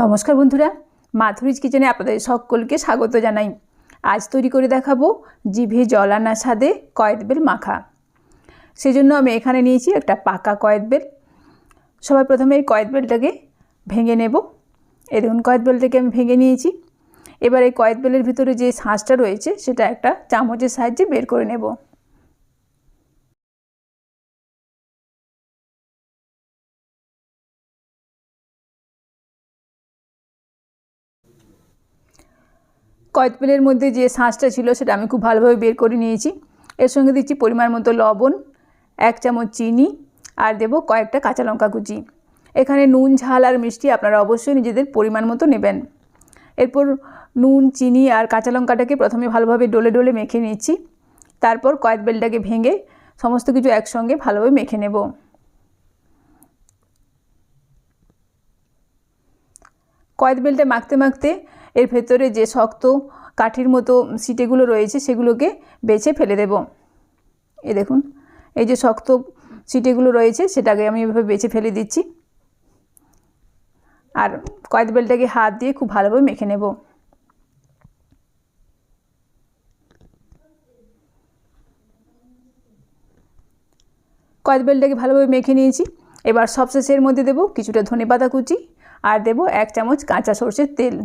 নমস্কার বন্ধুরা মাথুরিজ কিচেনে আপনাদের সকলকে স্বাগত জানাই। আজ তৈরি করে দেখাবো জিভে জল আনা স্বাদে কয়েদবেল মাখা। সেজন্য আমি এখানে নিয়েছি একটা পাকা কয়েদবেল সবার প্রথমে এই কয়েদবেলটাকে ভেঙে নেব। এই দেখুন কয়েদবেলটাকে আমি ভেঙে নিয়েছি। এবার এই কয়েদবেলের ভিতরে যে শাঁসটা রয়েছে, সেটা একটা চামচের সাহায্যে বের করে নেব। কয়েদবেলের মধ্যে যে শাঁসটা ছিল সেটা আমি খুব ভালোভাবে বের করে নিয়েছি। এর সঙ্গে দিচ্ছি পরিমাণ মতো লবণ, এক চামচ চিনি আর দেব কয়েকটা কাঁচা লঙ্কা কুচি। এখানে নুন, ঝাল আর মিষ্টি আপনারা অবশ্যই নিজেদের পরিমাণ মতো নেবেন। এরপর নুন, চিনি আর কাঁচা লঙ্কাটাকে প্রথমে ভালোভাবে ডলে ডলে মেখে নিচ্ছি। তারপর কয়েক বেলটাকে ভেঙে সমস্ত কিছু একসঙ্গে ভালোভাবে মেখে নেব। কয়েক বেলটা মাখতে মাখতে এর ভেতরে যে শক্ত কাঠির মতো সিটেগুলো রয়েছে সেগুলোকে বেছে ফেলে দেব। এ দেখুন, এই যে শক্ত সিটেগুলো রয়েছে সেটাকে আমি এভাবে বেছে ফেলে দিচ্ছি। আর কয়েদ বেলটাকে হাত দিয়ে খুব ভালোভাবে মেখে নেব। কয়েদ বেলটাকে ভালোভাবে মেখে নিয়েছি। এবার সবশেষের মধ্যে দেব কিছুটা ধনে পাতা কুচি আর দেব এক চামচ কাঁচা সর্ষের তেল।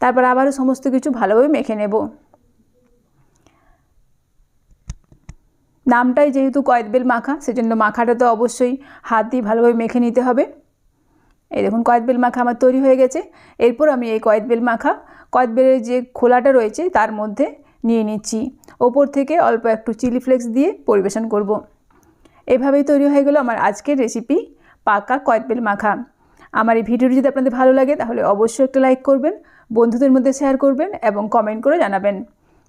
তারপর আবারও সমস্ত কিছু ভালোভাবে মেখে নেব। নামটাই যেহেতু কয়েদবেল মাখা, সেজন্য মাখাটা তো অবশ্যই হাত দিয়ে ভালোভাবে মেখে নিতে হবে। এই দেখুন, কয়েদবেল মাখা আমার তৈরি হয়ে গেছে। এরপর আমি এই কয়েদবেল মাখা, কয়েদবেলের যে খোলাটা রয়েছে তার মধ্যে নিয়ে নিচ্ছি। ওপর থেকে অল্প একটু চিলি ফ্লেক্স দিয়ে পরিবেশন করব। এভাবেই তৈরি হয়ে গেল আমার আজকের রেসিপি পাকা কয়েদবেল মাখা। আমার এই ভিডিওটি যদি আপনাদের ভালো লাগে, তাহলে অবশ্যই একটা লাইক করবেন, বন্ধুদের মধ্যে শেয়ার করবেন এবং কমেন্ট করে জানাবেন।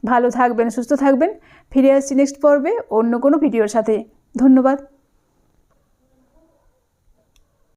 ভালো থাকবেন, সুস্থ থাকবেন। ফিরে আসছি নেক্সট পর্বে অন্য কোনো ভিডিওর সাথে। ধন্যবাদ।